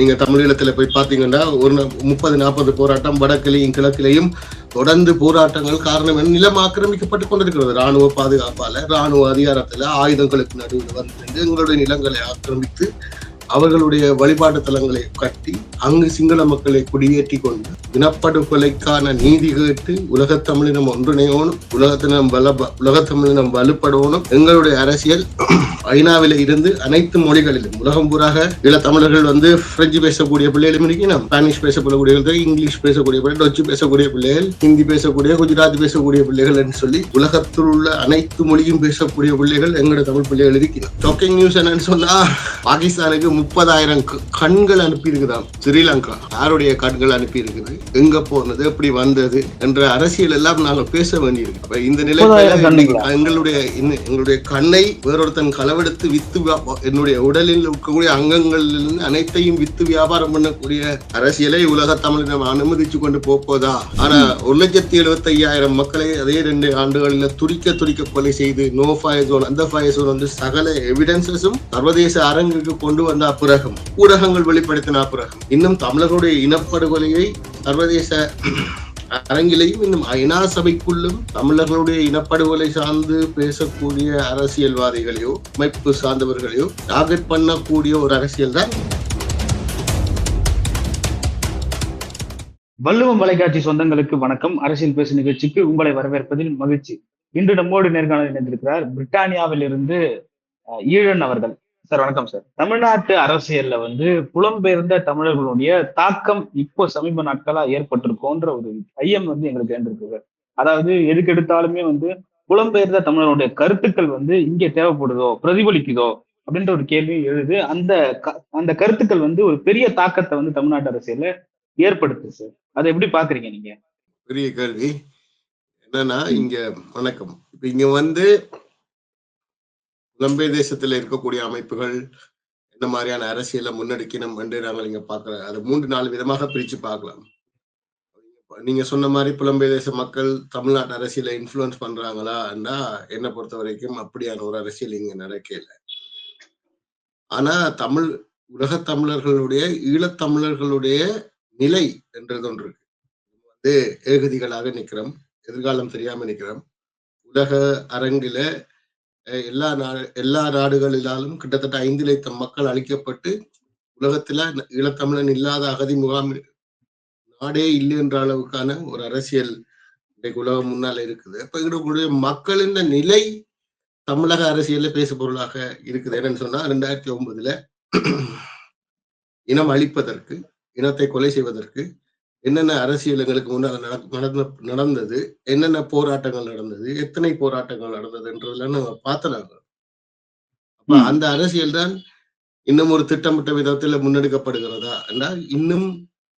நீங்க தமிழீழத்துல போய் பாத்தீங்கன்னா ஒரு நா- முப்பது நாற்பது போராட்டம் வடக்கிலையும் கிழக்கிலையும் தொடர்ந்து போராட்டங்கள் காரணம் என்ன நிலம் ஆக்கிரமிக்கப்பட்டு கொண்டிருக்கிறது. ராணுவ பாதுகாப்பால ராணுவ அதிகாரத்துல ஆயுதங்களுக்கு நடுவில் வந்து எங்களுடைய நிலங்களை ஆக்கிரமித்து அவர்களுடைய வழிபாட்டு தலங்களை கட்டி அங்கு சிங்கள மக்களை குடியேற்றி கொண்டு இனப்படுகொலைக்கான நீதி கேட்டு உலகத் தமிழினம் ஒன்றிணையோனும் உலகத்தினம் வல உலகத் தமிழினம் வலுப்படணும் எங்களுடைய அரசியல் ஐநாவில இருந்து அனைத்து மொழிகளிலும் உலகம் பூராக தமிழர்கள் வந்து பிரெஞ்சு பேசக்கூடிய பிள்ளைகளும் இருக்கணும் ஸ்பானிஷ் பேசக்கூடிய இங்கிலீஷ் பேசக்கூடிய பிள்ளைகள் டச்சு பேசக்கூடிய பிள்ளைகள் ஹிந்தி பேசக்கூடிய குஜராத் பேசக்கூடிய பிள்ளைகள் என்று சொல்லி உலகத்தில் உள்ள அனைத்து மொழியும் பேசக்கூடிய பிள்ளைகள் எங்களோட தமிழ் பிள்ளைகள் இருக்கணும் டோக்கிங் நியூஸ் என்னன்னு சொன்னா பாகிஸ்தானுக்கு முப்பதாயிரம் கண்கள் அனுப்பி இருக்குதாம் ஸ்ரீலங்கா. யாருடைய கண்கள் அனுப்பி இருக்குது எங்க போனது? எப்படி வந்தது? என்ற அரசியல் எல்லாம் நாங்கள் பேச வேண்டியிருக்கு அப்ப இந்த நிலையில? எங்களுடைய எங்களுடைய கண்ணை வேறொருத்தன் களவெடுத்து வித்து என்னுடைய உடலில் இருக்கக்கூடிய அங்கங்களிலிருந்து அனைத்தையும் வித்து வியாபாரம் பண்ணக்கூடிய அரசியலை உலக தமிழினம் அனுமதிச்சு கொண்டு போப்போதா? ஆனா ஒரு லட்சத்தி எழுபத்தி ஐயாயிரம் மக்களை அதே ரெண்டு ஆண்டுகளில் துடிக்க துடிக்க கொலை செய்து நோ ஃபயர் ஜோன் அந்த ஃபயர் ஜோன் வந்து சகல எவிடன்சஸும் சர்வதேச அரங்குக்கு கொண்டு வந்த அப்புறகம் ஊடகங்கள் வெளிப்படுத்தின அப்புறகம் இன்னும் தமிழருடைய இனப்படுகொலையை சர்வதேச அரங்கிலையும் இன்னும் ஐநா சபைக்குள்ளும் தமிழர்களுடைய இனப்படுகொலை சார்ந்து பேசக்கூடிய அரசியல்வாதிகளையோ அமைப்பு சார்ந்தவர்களையோ டார்கெட் பண்ணக்கூடிய ஒரு அரசியல் தான். வள்ளுவம் வலைக்காட்சி சொந்தங்களுக்கு வணக்கம். அரசியல் பேசு நிகழ்ச்சிக்கு உங்களை வரவேற்பதில் மகிழ்ச்சி. இன்று நம்மோடு நேர்காணல் இணைந்திருக்கிறார் பிரிட்டானியாவில் இருந்து ஈழன் அவர்கள். சார் வணக்கம் சார். தமிழ்நாட்டு அரசியல்ல வந்து புலம்பெயர்ந்த தமிழர்களுடைய தாக்கம் இப்போ சமீப நாட்களா ஏற்பட்டிருக்கோன்ற ஒரு ஐயம் வந்து எங்களுக்கு சார் அதாவது எதுக்கு எடுத்தாலுமே வந்து புலம்பெயர்ந்த தமிழர்களுடைய கருத்துக்கள் வந்து இங்கே தேவைப்படுதோ பிரதிபலிக்குதோ அப்படின்ற ஒரு கேள்வி எழுது. அந்த அந்த கருத்துக்கள் வந்து ஒரு பெரிய தாக்கத்தை வந்து தமிழ்நாட்டு அரசியல்ல ஏற்படுத்து சார். அதை எப்படி பாக்குறீங்க நீங்க? பெரிய கேள்வி. என்னன்னா இங்க வணக்கம். இப்ப இங்க வந்து புலம்பெயர் தேசத்துல இருக்கக்கூடிய அமைப்புகள் என்ன மாதிரியான அரசியலை முன்னெடுக்கணும் என்று நாங்கள் இங்க பார்க்கலாம் அது மூன்று நாலு விதமாக பிரிச்சு பார்க்கலாம். நீங்க சொன்ன மாதிரி புலம்பெயர் தேச மக்கள் தமிழ்நாட்டு அரசியலை இன்ஃப்ளூயன்ஸ் பண்றாங்களான்னா என்னை பொறுத்த வரைக்கும் அப்படியான ஒரு அரசியல் இங்க நடக்கல. ஆனா தமிழ் உலக தமிழர்களுடைய ஈழத்தமிழர்களுடைய நிலை என்றது ஒன்று இருக்கு. வந்து ஏகுதிகளாக நிக்கிறோம். எதிர்காலம் தெரியாம நிக்கிறோம். உலக அரங்கில எல்லா நாடு எல்லா நாடுகளிலாலும் கிட்டத்தட்ட ஐந்து லட்சம் மக்கள் அழிக்கப்பட்டு உலகத்துல ஈழத்தமிழன் இல்லாத அகதி முகாம் நாடே இல்லை என்ற அளவுக்கான ஒரு அரசியல் இன்றைக்கு உலகம் முன்னால இருக்குது. அப்ப எங்களுடைய மக்களின் நிலை தமிழக அரசியல்ல பேசு பொருளாக இருக்குது. என்னன்னு சொன்னா ரெண்டாயிரத்தி ஒன்பதுல இனம் அழிப்பதற்கு இனத்தை கொலை செய்வதற்கு என்னென்ன அரசியல் எங்களுக்கு முன்னால் நட- நடந்த நடந்தது என்னென்ன போராட்டங்கள் நடந்தது எத்தனை போராட்டங்கள் நடந்ததுன்றதெல்லாம் நம்ம பார்த்தனாங்க அப்ப. அந்த அரசியல் தான் இன்னும் ஒரு திட்டமிட்ட விதத்துல முன்னெடுக்கப்படுகிறதா என்றால் இன்னும்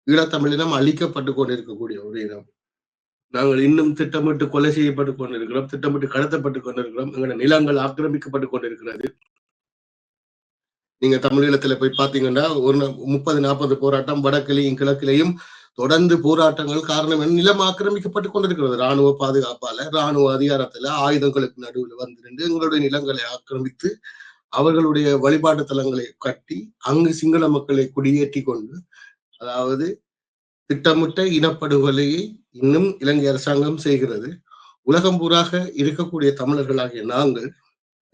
ஈழத்தமிழினம் அழிக்கப்பட்டு கொண்டிருக்கக்கூடிய ஒரு இனம் நாங்கள் இன்னும் திட்டமிட்டு கொலை செய்யப்பட்டு கொண்டிருக்கிறோம் திட்டமிட்டு கடத்தப்பட்டு கொண்டிருக்கிறோம் எங்களோட நிலங்கள் ஆக்கிரமிக்கப்பட்டு கொண்டிருக்கிறது. நீங்க தமிழீழத்துல போய் பாத்தீங்கன்னா ஒரு முப்பது நாற்பது போராட்டம் வடக்கிலையும் கிழக்கிலையும் தொடர்ந்து போராட்டங்கள் காரணம் என்ன நிலம் ஆக்கிரமிக்கப்பட்டு கொண்டிருக்கிறது. ராணுவ பாதுகாப்பால ராணுவ அதிகாரத்துல ஆயுதங்களுக்கு நடுவில் வந்து நின்று எங்களுடைய நிலங்களை ஆக்கிரமித்து அவர்களுடைய வழிபாட்டு தலங்களை கட்டி அங்கு சிங்கள மக்களை குடியேற்றி கொண்டு அதாவது திட்டமிட்ட இனப்படுகொலையை இன்னும் இலங்கை அரசாங்கம் செய்கிறது. உலகம் பூராக இருக்கக்கூடிய தமிழர்களாகிய நாங்கள்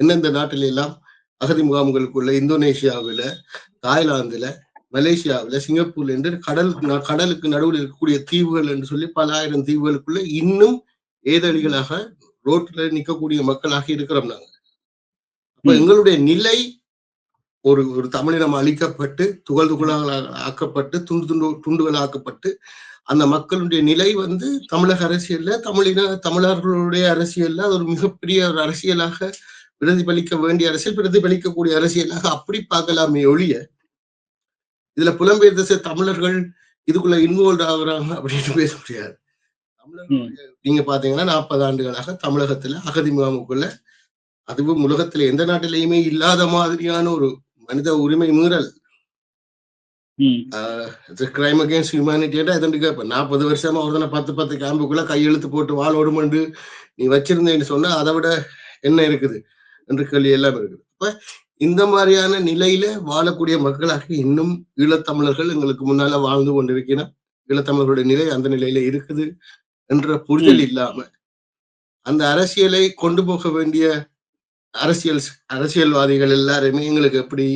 எந்தெந்த நாட்டில எல்லாம் அகதி முகாம்களுக்குள்ள இந்தோனேஷியாவில தாய்லாந்துல மலேசியாவுல சிங்கப்பூர்ல என்று கடல் கடலுக்கு நடுவில் இருக்கக்கூடிய தீவுகள் என்று சொல்லி பல ஆயிரம் தீவுகளுக்குள்ள இன்னும் ஏதடிகளாக ரோட்ல நிற்கக்கூடிய மக்களாக இருக்கிறோம் நாங்க அப்ப. எங்களுடைய நிலை ஒரு ஒரு தமிழினம் அழிக்கப்பட்டு துகள் துகளாக ஆக்கப்பட்டு துண்டு துண்டு துண்டுகள் ஆக்கப்பட்டு அந்த மக்களுடைய நிலை வந்து தமிழக அரசியல்ல தமிழின தமிழர்களுடைய அரசியல்ல அது ஒரு மிகப்பெரிய ஒரு அரசியலாக பிரதிபலிக்க வேண்டிய அரசியல் பிரதிபலிக்கக்கூடிய அரசியலாக அப்படி பார்க்கலாமே ஒழிய இதுல புலம்பெயர் தேச தமிழர்கள் இதுக்குள்ள இன்வால்வ் ஆகுறாங்க அப்படின்னு பேச முடியாது. தமிழர்களுடைய நீங்க பாத்தீங்கன்னா நாற்பது ஆண்டுகளாக தமிழகத்துல அகதி முகாமுக்குள்ள அதுவும் உலகத்துல எந்த நாட்டிலையுமே இல்லாத மாதிரியான ஒரு மனித உரிமை மீறல். கிரைம் அகேன்ஸ்ட் ஹியூமனிட்டியா எதுன்னு கேட்பேன் நாற்பது வருஷமா ஒருத்தனை பத்து பத்து கேம்புக்குள்ள கையெழுத்து போட்டு வாழோடு மண்டு நீ வச்சிருந்தேன்னு சொன்னா அதை விட என்ன இருக்குது? என்று கேள்வி எல்லாம் இருக்குது. அப்ப இந்த மாதிரியான நிலையில வாழக்கூடிய மக்களாக இன்னும் ஈழத்தமிழர்கள் எங்களுக்கு முன்னால வாழ்ந்து கொண்டிருக்கிறோம் ஈழத்தமிழர்களுடைய நிலை அந்த நிலையில இருக்குது என்ற புரிதல் இல்லாம அந்த அரசியலை கொண்டு போக வேண்டிய அரசியல் அரசியல்வாதிகள் எல்லாருமே எங்களுக்கு எப்படி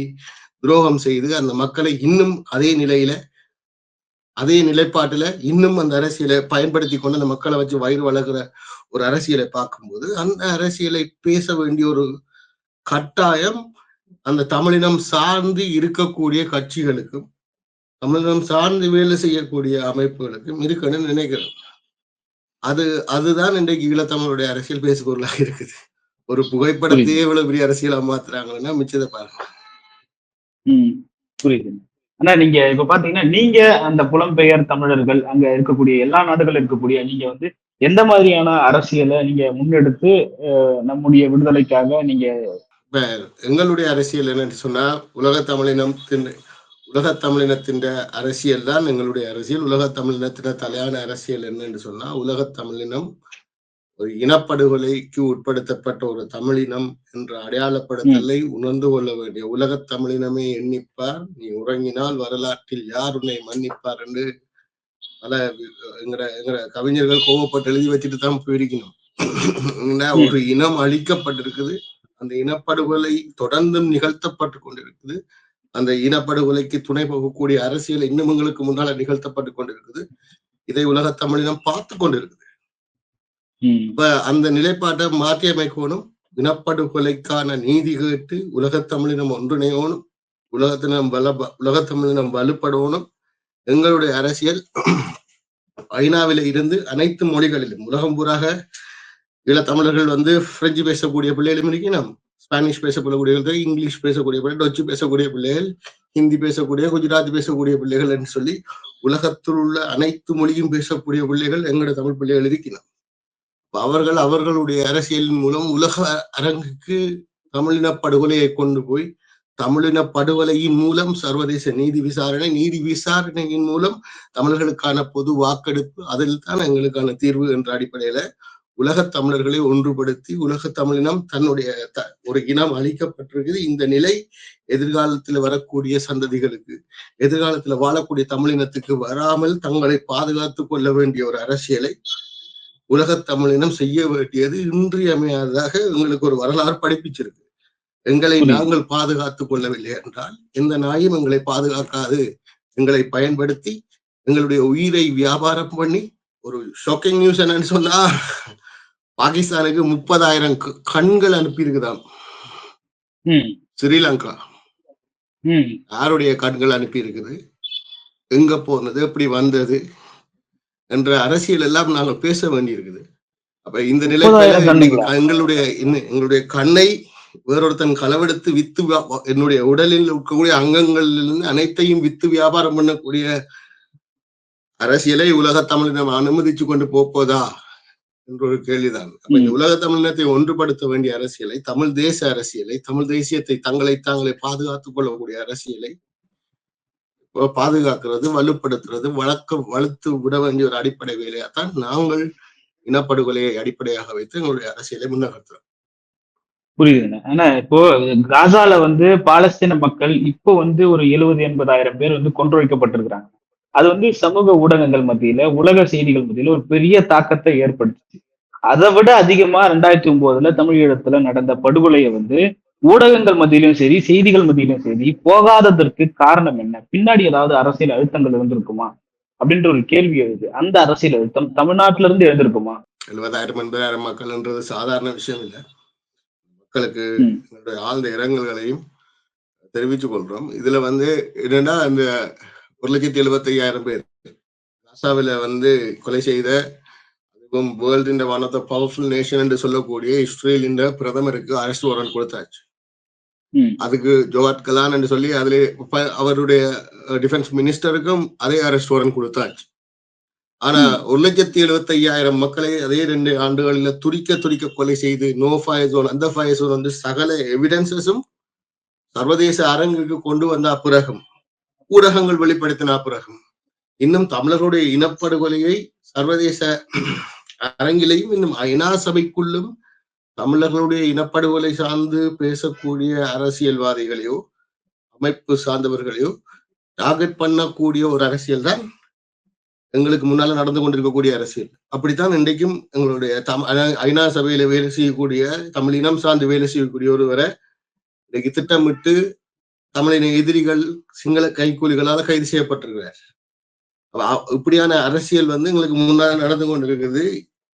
துரோகம் செய்து அந்த மக்களை இன்னும் அதே நிலையில அதே நிலைப்பாட்டுல இன்னும் அந்த அரசியலை பயன்படுத்தி கொண்டு அந்த மக்களை வச்சு வயிறு வளர்க்கிற ஒரு அரசியலை பார்க்கும்போது அந்த அரசியலை பேச வேண்டிய ஒரு கட்டாயம் அந்த தமிழினம் சார்ந்து இருக்கக்கூடிய கட்சிகளுக்கும் தமிழினம் சார்ந்து வேலை செய்யக்கூடிய அமைப்புகளுக்கும் இருக்குன்னு நினைக்கிறேன் அது அதுதான் இன்றைக்கு ஈழத்தமிழுடைய அரசியல் பேசுபொருளாக இருக்குது. ஒரு புகைப்படத்தையே இவ்வளவு பெரிய அரசியலா மாத்துறாங்கன்னா மிச்சத்தை பாருங்க. புரியுது. ஆனா நீங்க இப்ப பாத்தீங்கன்னா நீங்க அந்த புலம்பெயர் தமிழர்கள் அங்க இருக்கக்கூடிய எல்லா நாடுகள் இருக்கக்கூடிய நீங்க வந்து எந்த மாதிரியான அரசியலை நீங்க முன்னெடுத்து நம்முடைய விடுதலைக்காக நீங்க இப்ப எங்களுடைய அரசியல் என்னன்னு சொன்னா உலக தமிழினத்தின் உலக தமிழினத்தின் அரசியல் தான் எங்களுடைய அரசியல். உலக தமிழினத்தின தலையான அரசியல் என்னன்னு சொன்னா உலக தமிழினம் ஒரு இனப்படுகொலைக்கு உட்படுத்தப்பட்ட ஒரு தமிழினம் என்ற அடையாளப்படுத்தலை உணர்ந்து கொள்ள வேண்டிய உலக தமிழினமே எண்ணிப்பார். நீ உறங்கினால் வரலாற்றில் யார் உன்னை மன்னிப்பார் என்று பல எங்கட எங்கட கவிஞர்கள் கோவப்பட்டு எழுதி வச்சுட்டு தான் போயிருக்கணும். ஒரு இனம் அழிக்கப்பட்டிருக்குது. அந்த இனப்படுகொலை தொடர்ந்தும் நிகழ்த்தப்பட்டு கொண்டிருக்குது. அந்த இனப்படுகொலைக்கு துணை போகக்கூடிய அரசியல் இன்னும் எங்களுக்கு முன்னால நிகழ்த்தப்பட்டு கொண்டிருக்குது. இதை உலக தமிழினம் பார்த்து கொண்டிருக்குது. இப்ப அந்த நிலைப்பாட்டை மாற்றி அமைக்கணும் இனப்படுகொலைக்கான நீதி கேட்டு உலகத் தமிழினம் ஒன்றிணையணும். உலகத்தினம் வல உலகத் தமிழினம் வலுப்படணும் எங்களுடைய அரசியல் ஐநாவில இருந்து அனைத்து மொழிகளிலும் உலகம் பூராக ஈழத்தமிழர்கள் வந்து பிரெஞ்சு பேசக்கூடிய பிள்ளைகளும் இருக்கணும் ஸ்பானிஷ் பேசக்கூடிய இங்கிலீஷ் பேசக்கூடிய பிள்ளை டச்சு பேசக்கூடிய பிள்ளைகள் ஹிந்தி பேசக்கூடிய குஜராத்தி பேசக்கூடிய பிள்ளைகள் என்று சொல்லி உலகத்தில் உள்ள அனைத்து மொழியும் பேசக்கூடிய பிள்ளைகள் எங்களோட தமிழ் பிள்ளைகள் இருக்கணும் அவர்கள் அவர்களுடைய அரசியலின் மூலம் உலக அரங்குக்கு தமிழின படுகொலையை கொண்டு போய் தமிழின படுகொலையின் மூலம் சர்வதேச நீதி விசாரணை நீதி விசாரணையின் மூலம் தமிழர்களுக்கான பொது வாக்கெடுப்பு அதில் தான் எங்களுக்கான தீர்வு என்ற அடிப்படையில உலகத் தமிழர்களை ஒன்றுபடுத்தி உலக தமிழினம் தன்னுடைய த- ஒரு இனம் அளிக்கப்பட்டிருக்குது இந்த நிலை எதிர்காலத்தில் வரக்கூடிய சந்ததிகளுக்கு எதிர்காலத்துல வாழக்கூடிய தமிழினத்துக்கு வராமல் தங்களை பாதுகாத்துக் கொள்ள வேண்டிய ஒரு அரசியலை உலகத் தமிழினம் செய்ய வேண்டியது இன்றியமையாததாக எங்களுக்கு ஒரு வரலாறு படிப்பிச்சிருக்கு. எங்களை. நாங்கள் பாதுகாத்துக் கொள்ளவில்லை என்றால் எந்த நாயும் எங்களை பாதுகாக்காது. எங்களை பயன்படுத்தி எங்களுடைய உயிரை வியாபாரம் பண்ணி ஒரு ஷாக்கிங் நியூஸ் என்னன்னு சொன்னா பாகிஸ்தானுக்கு முப்பதாயிரம் கண்கள் அனுப்பியிருக்குதாம். ம், ஸ்ரீலங்கா. யாருடைய கண்கள் அனுப்பி இருக்குது எங்க போனது? எப்படி வந்தது? என்ற அரசியல் எல்லாம் நாங்கள் பேச வேண்டியிருக்குது. அப்ப இந்த கண்ணுங்களா? எங்களுடைய இன்னும் எங்களுடைய கண்ணை வேறொருத்தன் களவெடுத்து வித்து என்னுடைய உடலில் இருக்கக்கூடிய அங்கங்களிலிருந்து அனைத்தையும் வித்து வியாபாரம் பண்ணக்கூடிய அரசியலை உலக தமிழினம் அனுமதிச்சு கொண்டு போப்போதா என்ற ஒரு கேள்விதான். அப்ப இந்த ம். உலக தமிழினத்தை ஒன்றுபடுத்த வேண்டிய அரசியலை தமிழ் தேச அரசியலை தமிழ் தேசியத்தை தங்களை தாங்களே பாதுகாத்துக் கொள்ளக்கூடிய அரசியலை பாதுகாக்கிறது வலுப்படுத்துறது வளர்க்க வளர்த்து விட வேண்டிய ஒரு அடிப்படை வேலையாத்தான் நாங்கள் இனப்படுகொலையை அடிப்படையாக வைத்து எங்களுடைய அரசியலை முன்னகர்த்துறோம். புரியுதுங்க. ஆனா இப்போ காசால வந்து பாலஸ்தீன மக்கள் இப்போ வந்து ஒரு எழுபது எண்பதாயிரம் பேர் வந்து கொன்று வைக்கப்பட்டிருக்கிறாங்க அது வந்து சமூக ஊடகங்கள் மத்தியில உலக செய்திகள் மத்தியில ஒரு பெரிய தாக்கத்தை ஏற்படுத்துச்சு. அதை விட அதிகமா ரெண்டாயிரத்தி ஒன்பதுல தமிழீழத்துல நடந்த படுகொலையை வந்து ஊடகங்கள் மத்தியிலும் சரி செய்திகள் மத்தியிலும் சரி போகாததற்கு காரணம் என்ன? பின்னாடி ஏதாவது அரசியல் அழுத்தங்கள் இருந்திருக்குமா? அப்படின்ற ஒரு கேள்வி எழுது. அந்த அரசியல் அழுத்தம் தமிழ்நாட்டில இருந்து எழுந்திருக்குமா? எழுபதாயிரம் எண்பதாயிரம் மக்கள்ன்றது சாதாரண விஷயம் இல்லை. மக்களுக்கு ஆழ்ந்த இரங்கல்களையும் தெரிவித்துக் கொள்றோம். இதுல வந்து என்னன்னா அந்த ஒரு லட்சத்தி எழுபத்தி ஐயாயிரம் பேர். காசாவில வந்து கொலை செய்த அதுவும் world one of the powerful nation என்று சொல்லக்கூடிய இஸ்ரேலின் பிரதமருக்கு அரசு வாரண்ட் கொடுத்தாச்சு. அதுக்கு ஜோவாட் கலான் என்று சொல்லி அதிலே அவருடைய டிஃபென்ஸ் மினிஸ்டருக்கும் அதே அரெஸ்ட் வாரண்ட் கொடுத்தாச்சு. ஆனா ஒரு லட்சத்தி எழுபத்தி ஐயாயிரம் மக்களை அதே ரெண்டு ஆண்டுகளில் துடிக்க துடிக்க கொலை செய்து நோ ஃபயர் ஜோன் அந்த ஃபயர் ஜோன் வந்து சகல எவிடன்சஸும் சர்வதேச அரங்குக்கு கொண்டு வந்த அப்பிறகும் ஊடகங்கள் வெளிப்படுத்தின பிறகும் இன்னும் தமிழருடைய இனப்படுகொலையை சர்வதேச அரங்கிலையும் இன்னும் ஐநா சபைக்குள்ளும் தமிழர்களுடைய இனப்படுகொலை சார்ந்து பேசக்கூடிய அரசியல்வாதிகளையோ அமைப்பு சார்ந்தவர்களையோ டார்கெட் பண்ணக்கூடிய ஒரு அரசியல் தான் எங்களுக்கு முன்னால நடந்து கொண்டிருக்கக்கூடிய அரசியல். அப்படித்தான் இன்றைக்கும் எங்களுடைய தம் ஐநா சபையில வேலை செய்யக்கூடிய தமிழ் இனம் சார்ந்து வேலை செய்யக்கூடிய ஒருவரை இன்னைக்கு திட்டமிட்டு தமிழின எதிரிகள் சிங்கள கைக்கூலிகளால கைது செய்யப்பட்டிருக்கிறார். இப்படியான அரசியல் வந்து எங்களுக்கு முன்னால் நடந்து கொண்டிருக்குது.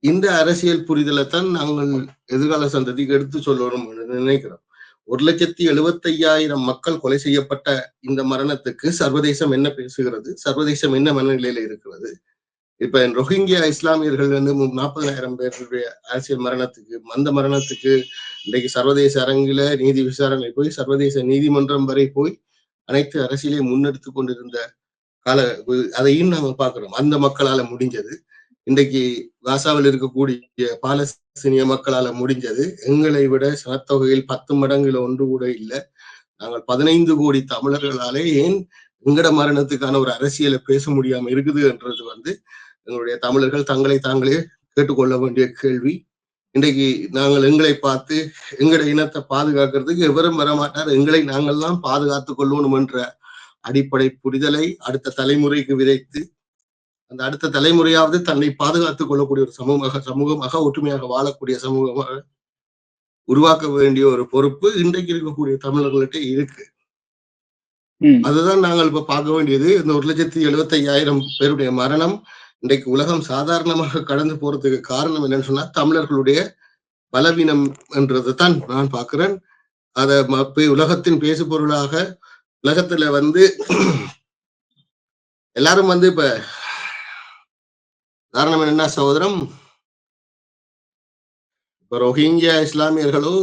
இந்த அரசியல் புரிதலை தான் நாங்கள் எதிர்கால சந்ததிக்கு எடுத்து சொல்லணும் என்று நினைக்கிறோம். ஒரு லட்சத்தி எழுபத்தையாயிரம் மக்கள் கொலை செய்யப்பட்ட இந்த மரணத்துக்கு சர்வதேசம் என்ன பேசுகிறது? சர்வதேசம் என்ன மனநிலையில இருக்கிறது? இப்ப ரோஹிங்கியா இஸ்லாமியர்கள் வந்து நாற்பதாயிரம் பேருடைய அரசியல் மரணத்துக்கு மந்த மரணத்துக்கு இன்றைக்கு சர்வதேச அரங்கில நீதி விசாரணை போய் சர்வதேச நீதிமன்றம் வரை போய் அனைத்து அரசியலையும் முன்னெடுத்து கொண்டிருந்த கால அதையும் நாம பார்க்கிறோம். அந்த மக்களால முடிஞ்சது. இன்றைக்கு காசாவில் இருக்கக்கூடிய பாலஸ்தீனிய மக்களால முடிஞ்சது. எங்களை விட சனத்தொகையில் பத்து மடங்குல ஒன்று கூட இல்லை. நாங்கள் பதினைந்து கோடி தமிழர்களாலே ஏன் விங்கட மரணத்துக்கான ஒரு அரசியலை பேச முடியாம இருக்குது என்றது வந்து எங்களுடைய தமிழர்கள் தங்களை தாங்களே கேட்டுக்கொள்ள வேண்டிய கேள்வி. இன்றைக்கு நாங்கள் எங்களை பார்த்து எங்களுடைய இனத்தை பாதுகாக்கிறதுக்கு எவரும் வரமாட்டார். எங்களை நாங்கள் தான் பாதுகாத்துக் கொள்ளணும் என்ற அடிப்படை புரிதலை அடுத்த தலைமுறைக்கு விதைத்து அந்த அடுத்த தலைமுறையாவது தன்னை பாதுகாத்துக் கொள்ளக்கூடிய ஒரு சமூகமாக சமூகமாக ஒற்றுமையாக வாழக்கூடிய சமூகமாக உருவாக்க வேண்டிய ஒரு பொறுப்பு இன்றைக்கு இருக்கக்கூடிய தமிழர்கள்ட்ட இருக்கு. அதுதான் நாங்கள் இப்ப பார்க்க வேண்டியது. இந்த ஒரு லட்சத்தி எழுபத்தி ஐயாயிரம் பேருடைய மரணம் இன்றைக்கு உலகம் சாதாரணமாக கடந்து போறதுக்கு காரணம் என்னன்னு சொன்னா தமிழர்களுடைய பலவீனம் என்றது தான் நான் பார்க்கிறேன். அதை உலகத்தின் பேசு பொருளாக உலகத்துல வந்து எல்லாரும் வந்து இப்ப காரணம் என்னன்னா சகோதரம் இப்ப ரோஹிங்கியா இஸ்லாமியர்களோ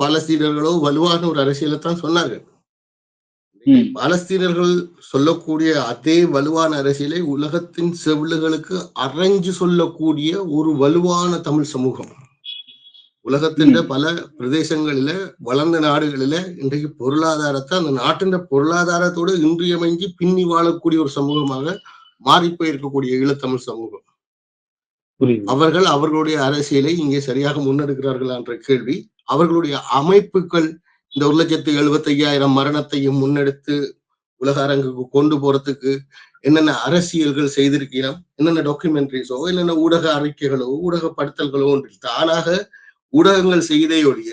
பாலஸ்தீனர்களோ வலுவான ஒரு அரசியலை தான் சொன்னார்கள். பாலஸ்தீனர்கள் சொல்லக்கூடிய அதே வலுவான அரசியலை உலகத்தின் செவிலுகளுக்கு அரைஞ்சு சொல்லக்கூடிய ஒரு வலுவான தமிழ் சமூகம். உலகத்தின். பல பிரதேசங்களில வளர்ந்த நாடுகளில இன்றைக்கு பொருளாதாரத்தை அந்த நாட்டின் பொருளாதாரத்தோடு இன்றியமைஞ்சு பின்னி வாழக்கூடிய ஒரு சமூகமாக மாறி போயிருக்கக்கூடிய ஈழத்தமிழ் சமூகம். அவர்கள் அவர்களுடைய அரசியலை இங்கே சரியாக முன்னெடுக்கிறார்களா என்ற கேள்வி. அவர்களுடைய அமைப்புகள் இந்த ஒரு லட்சத்து எழுபத்தி ஐயாயிரம் மரணத்தையும் முன்னெடுத்து உலக அரங்குக்கு கொண்டு போறதுக்கு என்னென்ன அரசியல்கள் செய்திருக்கிறோம் என்னென்ன டாக்குமெண்ட்ரிஸோ என்னென்ன ஊடக அறிக்கைகளோ ஊடகப்படுத்தல்களோ ஒன்று தானாக ஊடகங்கள் செய்தே ஒழிய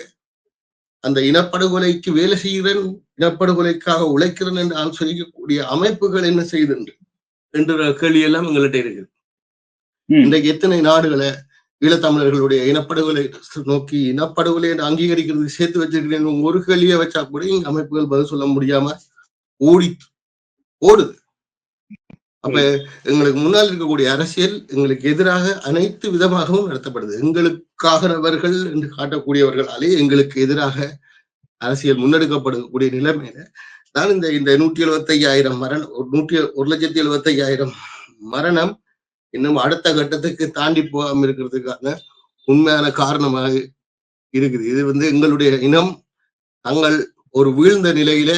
அந்த இனப்படுகொலைக்கு வேலை செய்கிறேன் இனப்படுகொலைக்காக உழைக்கிறேன் என்று நான் சொல்லக்கூடிய அமைப்புகள் என்ன செய்துண்டு? என்ற கேள்வி எல்லாம் எங்கள்கிட்ட இருக்கு ம், இன்றைக்கு எத்தனை நாடுகளை ஈழத்தமிழர்களுடைய இனப்படுகொலை நோக்கி இனப்படுகொலை என்று அங்கீகரிக்கிறது சேர்த்து வச்சிருக்கிறேன் ஒரு கேள்வியை வச்சா கூட இங்க அமைப்புகள் பதில் சொல்ல முடியாம ஓடி ஓடுது அப்ப எங்களுக்கு முன்னால் இருக்கக்கூடிய அரசியல் எங்களுக்கு எதிராக அனைத்து விதமாகவும் நடத்தப்படுது. எங்களுக்காகவர்கள் என்று காட்டக்கூடியவர்களாலே எங்களுக்கு எதிராக அரசியல் முன்னெடுக்கப்படக்கூடிய நிலைமையில தான் இந்த இந்த நூற்றி எழுபத்தி ஐயாயிரம் மரணம் ஒரு நூற்றி ஒரு லட்சத்தி எழுபத்தி ஐயாயிரம் மரணம் இன்னும் அடுத்த கட்டத்துக்கு தாண்டி போகாம இருக்கிறதுக்கான உண்மையான காரணமாக இருக்குது. இது வந்து எங்களுடைய இனம். தங்கள் ஒரு வீழ்ந்த நிலையில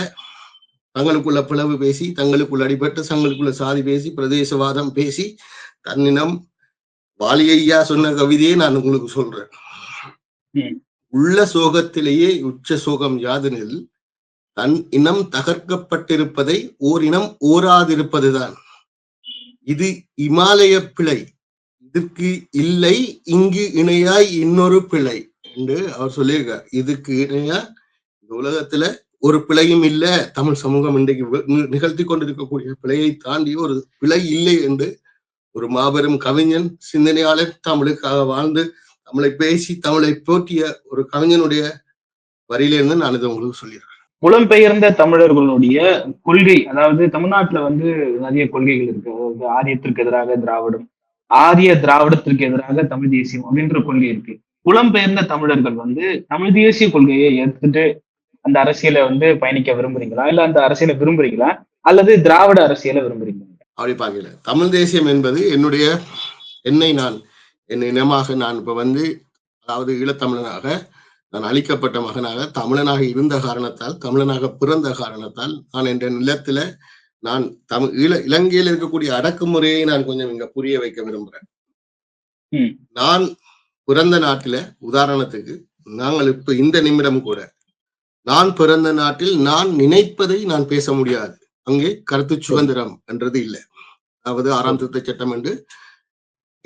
தங்களுக்குள்ள பிளவு பேசி தங்களுக்குள்ள அடிபட்டு தங்களுக்குள்ள சாதி பேசி பிரதேசவாதம் பேசி தன்னினம் வாலியையா சொன்ன கவிதையை நான் உங்களுக்கு சொல்றேன். உள்ள சோகத்திலேயே உச்ச சோகம் யாதெனில் தன் இனம் தகர்க்கப்பட்டிருப்பதை ஓர் இனம் ஓராதிருப்பதுதான். இது இமாலய பிழை. இதற்கு இல்லை இங்கு இணையாய் இன்னொரு பிழை என்று அவர் சொல்லியிருக்கார். இதுக்கு இணையா? இந்த உலகத்துல ஒரு பிழையும் இல்லை. தமிழ் சமூகம் இன்றைக்கு நிகழ்த்தி கொண்டிருக்கக்கூடிய பிழையை தாண்டி ஒரு பிழை இல்லை என்று ஒரு மாபெரும் கவிஞன் சிந்தனையாளர் தமிழுக்காக வாழ்ந்து தமிழை பேசி தமிழை போற்றிய ஒரு கவிஞனுடைய வரியிலிருந்து நான் இதை உங்களுக்கு சொல்லியிருக்கேன் புலம்பெயர்ந்த தமிழர்களுடைய கொள்கை அதாவது தமிழ்நாட்டுல வந்து நிறைய கொள்கைகள் இருக்கு. அதாவது ஆரியத்திற்கு எதிராக திராவிடம் ஆரிய திராவிடத்திற்கு எதிராக தமிழ் தேசியம் அப்படின்ற கொள்கை இருக்கு. புலம்பெயர்ந்த தமிழர்கள் வந்து தமிழ் தேசிய கொள்கையை எடுத்துட்டு அந்த அரசியலை வந்து பயணிக்க விரும்புறீங்களா? இல்ல அந்த அரசியலை விரும்புறீங்களா? அல்லது திராவிட அரசியலை விரும்புறீங்களா? அப்படி பார்க்கல தமிழ் தேசியம் என்பது என்னுடைய என்னை நான் என் இனமாக நான் இப்ப வந்து அதாவது ஈழத்தமிழனாக நான் அழிக்கப்பட்ட மகனாக தமிழனாக இருந்த காரணத்தால் தமிழனாக பிறந்த காரணத்தால் நான் என்ற நிலத்துல நான் தமிழ் இலங்கையில் இருக்கக்கூடிய அடக்குமுறையை நான் கொஞ்சம் இங்க புரிய வைக்க விரும்புறேன். நான் பிறந்த நாட்டில உதாரணத்துக்கு நாங்கள் இப்ப இந்த நிமிடம் கூட நான் பிறந்த நாட்டில் நான் நினைப்பதை நான் பேச முடியாது. அங்கே கருத்து சுதந்திரம் என்றது இல்லை. அதாவது ஆறாம் திருத்த சட்டம் என்று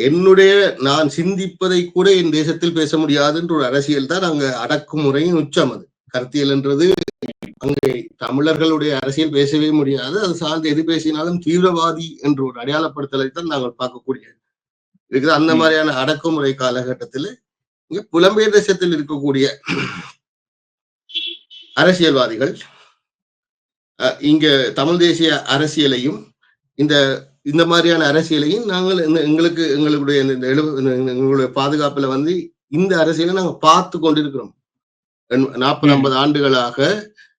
என்னுடைய நான் சிந்திப்பதை கூட என் தேசத்தில் பேச முடியாது என்ற ஒரு அரசியல் தான் அங்க அடக்குமுறையின் உச்சம் அது. கருத்தியல் என்றது அங்கே தமிழர்களுடைய அரசியல் பேசவே முடியாது. அது சார்ந்து எது பேசினாலும் தீவிரவாதி என்ற ஒரு அடையாளப்படுத்தலை தான் நாங்கள் பார்க்கக்கூடிய இருக்குது அந்த. மாதிரியான அடக்குமுறை காலகட்டத்தில் இங்க புலம்பெயர் தேசத்தில் இருக்கக்கூடிய அரசியல்வாதிகள் இங்க தமிழ் தேசிய அரசியலையும் இந்த இந்த மாதிரியான அரசியலையும் நாங்கள் எங்களுக்கு எங்களுடைய எங்களுடைய பாதுகாப்புல வந்து இந்த அரசியலை நாங்க பார்த்து கொண்டிருக்கிறோம். நாற்பது. ஐம்பது ஆண்டுகளாக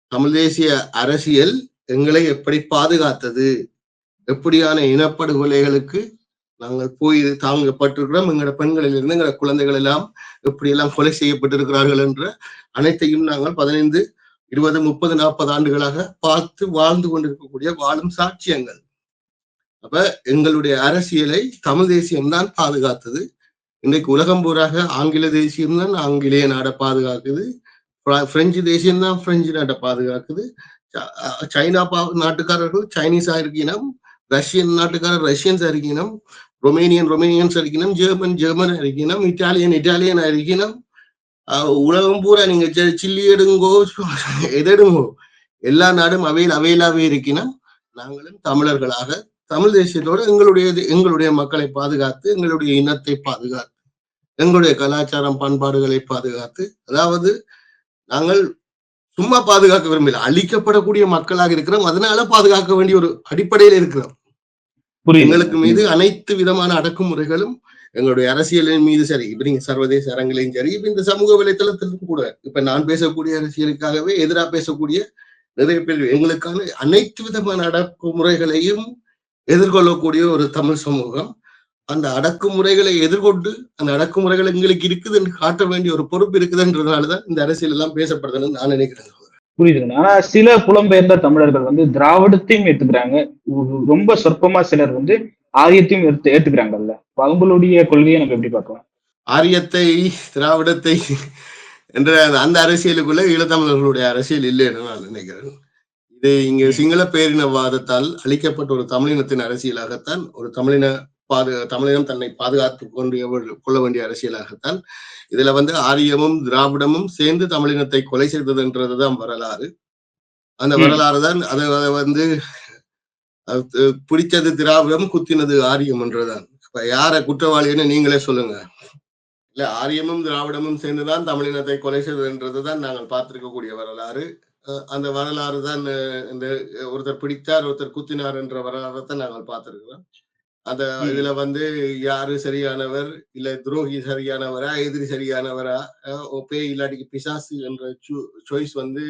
தமிழ் தேசிய அரசியல் எங்களை எப்படி பாதுகாத்தது? எப்படியான இனப்படுகொலைகளுக்கு நாங்கள் போய் தாங்கப்பட்டிருக்கிறோம்? எங்களோட பெண்களிலிருந்து எங்களோட குழந்தைகள் எல்லாம் எப்படி எல்லாம் கொலை செய்யப்பட்டிருக்கிறார்கள் என்ற அனைத்தையும் நாங்கள் பதினைந்து இருபது முப்பது நாற்பது ஆண்டுகளாக பார்த்து வாழ்ந்து கொண்டிருக்கக்கூடிய வாழும் சாட்சியங்கள். அப்ப எங்களுடைய அரசியலை தமிழ் தேசியம்தான் பாதுகாத்தது. இன்றைக்கு உலகம் பூராக ஆங்கில தேசியம்தான் ஆங்கிலேய நாடை பாதுகாக்குது. பிரெஞ்சு தேசியம்தான் பிரெஞ்சு நாட்டை பாதுகாக்குது. சைனா பா நாட்டுக்காரர்கள் சைனீஸா இருக்கினம் ரஷ்யன் நாட்டுக்காரர் ரஷ்யன்ஸ் இருக்கணும் ரொமேனியன் ரொமேனியன்ஸ் இருக்கணும் ஜெர்மன் ஜெர்மன் இருக்கணும் இட்டாலியன் இட்டாலியன் இருக்கணும் உலகம் பூரா நீங்க சில்லி எடுங்கோ எதெடுங்கோ எல்லா நாடும் அவையில் அவையிலாவே இருக்கணும். நாங்களும் தமிழர்களாக தமிழ் தேசியத்தோடு எங்களுடைய எங்களுடைய மக்களை பாதுகாத்து எங்களுடைய இனத்தை பாதுகாத்து எங்களுடைய கலாச்சாரம் பண்பாடுகளை பாதுகாத்து அதாவது நாங்கள் சும்மா பாதுகாக்க விரும்பல அழிக்கப்படக்கூடிய மக்களாக இருக்கிறோம். அதனால பாதுகாக்க வேண்டிய ஒரு அடிப்படையில் இருக்கிறோம். எங்களுக்கு மீது அனைத்து விதமான அடக்குமுறைகளும் எங்களுடைய அரசியலின் மீது சரி இப்ப நீங்க சர்வதேச அரங்கிலையும் சரி இப்ப இந்த சமூக வலைத்தளத்திலும் கூட இப்ப நான் பேசக்கூடிய அரசியலுக்காகவே எதிராக பேசக்கூடிய நிறைய பேர் எங்களுக்கான அனைத்து விதமான அடக்குமுறைகளையும் எதிர்கொள்ளக்கூடிய ஒரு தமிழ் சமூகம் அந்த அடக்குமுறைகளை எதிர்கொண்டு அந்த அடக்குமுறைகள் எங்களுக்கு இருக்குது என்று காட்ட வேண்டிய ஒரு பொறுப்பு இருக்குதுன்றதுனாலதான் இந்த அரசியல் எல்லாம் பேசப்படுதுன்னு நான் நினைக்கிறேன். புரியுதுங்க. ஆனா சில புலம்பெயர்ந்த தமிழர்கள் வந்து திராவிடத்தையும் ஏத்துக்கிறாங்க. ரொம்ப சொற்பமா சிலர் வந்து ஆரியத்தையும் ஏத்து ஏத்துக்கிறாங்கல்ல. அவங்களுடைய கொள்கையை நம்ம எப்படி பார்க்கலாம்? ஆரியத்தை திராவிடத்தை என்ற அந்த அரசியலுக்குள்ள ஈழத்தமிழர்களுடைய அரசியல் இல்லைன்னு நான் நினைக்கிறேன். இது இங்க சிங்கள பேரினவாதத்தால் அளிக்கப்பட்ட ஒரு தமிழினத்தின் அரசியலாகத்தான் ஒரு தமிழின பாது தமிழினம் தன்னை பாதுகாத்து கொண்டு கொள்ள வேண்டிய அரசியலாகத்தான் இதுல வந்து ஆரியமும் திராவிடமும் சேர்ந்து தமிழினத்தை கொலை செய்ததுன்றதுதான் வரலாறு. அந்த. வரலாறு தான் அதை வந்து பிடிச்சது திராவிடம் குத்தினது ஆரியம் என்றுதான். இப்ப யார குற்றவாளின்னு நீங்களே சொல்லுங்க. இல்ல ஆரியமும் திராவிடமும் சேர்ந்துதான் தமிழினத்தை கொலை செய்ததுன்றதுதான் நாங்கள் பார்த்திருக்கக்கூடிய வரலாறு. அந்த வரலாறு தான் இந்த ஒருத்தர் பிடித்தார் ஒருத்தர் குத்தினார் என்ற வரலாறை தான் நாங்கள் பார்த்திருக்கிறோம் அந்த. இதுல வந்து யாரு சரியானவர் இல்ல துரோகி சரியானவரா எதிரி சரியானவரா பேய் இல்லாட்டிக்கு பிசாசு என்ற சாய்ஸ் வந்து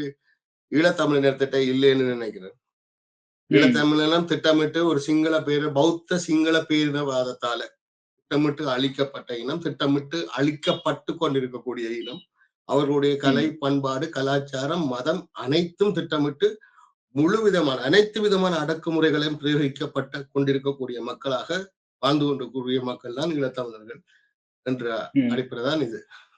ஈழத்தமிழினர்கிட்ட இல்லைன்னு நினைக்கிறேன். ஈழத்தமிழெல்லாம் திட்டமிட்டு ஒரு சிங்கள பேரு பௌத்த சிங்கள பேரினவாதத்தால திட்டமிட்டு அழிக்கப்பட்ட இனம் திட்டமிட்டு அழிக்கப்பட்டு கொண்டிருக்கக்கூடிய இனம் அவர்களுடைய கலை பண்பாடு கலாச்சாரம் மதம் அனைத்தும் திட்டமிட்டு முழு விதமான அனைத்து விதமான அடக்குமுறைகளையும் பிரயோகிக்கப்பட்ட கொண்டிருக்கக்கூடிய மக்களாக வாழ்ந்து கொண்டிருக்கக்கூடிய மக்கள் தான் ஈழத்தமிழர்கள் என்ற. அடிப்படை தான் இது